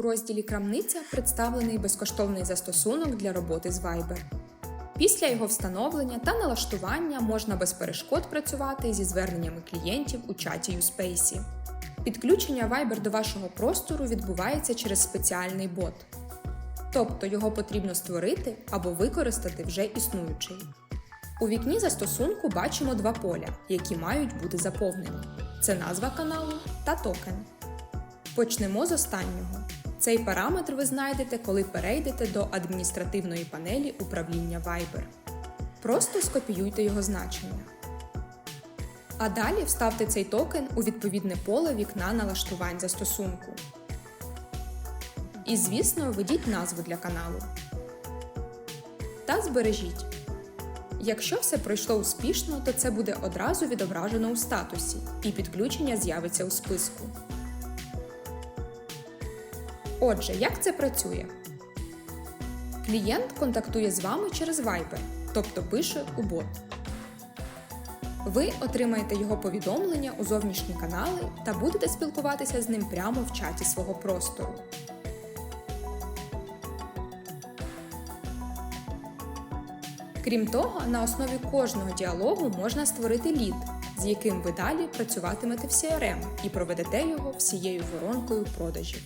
У розділі Крамниця представлений безкоштовний застосунок для роботи з Viber. Після його встановлення та налаштування можна без перешкод працювати зі зверненнями клієнтів у чаті USpace. Підключення Viber до вашого простору відбувається через спеціальний бот. Тобто його потрібно створити або використати вже існуючий. У вікні застосунку бачимо два поля, які мають бути заповнені: це назва каналу та токен. Почнемо з останнього. Цей параметр ви знайдете, коли перейдете до адміністративної панелі управління Viber. Просто скопіюйте його значення. А далі вставте цей токен у відповідне поле вікна налаштувань застосунку. І, звісно, введіть назву для каналу. Та збережіть. Якщо все пройшло успішно, то це буде одразу відображено у статусі, і підключення з'явиться у списку. Отже, як це працює? Клієнт контактує з вами через Viber, тобто пише у бот. Ви отримаєте його повідомлення у зовнішні канали та будете спілкуватися з ним прямо в чаті свого простору. Крім того, на основі кожного діалогу можна створити лід, з яким ви далі працюватимете в CRM і проведете його всією воронкою продажів.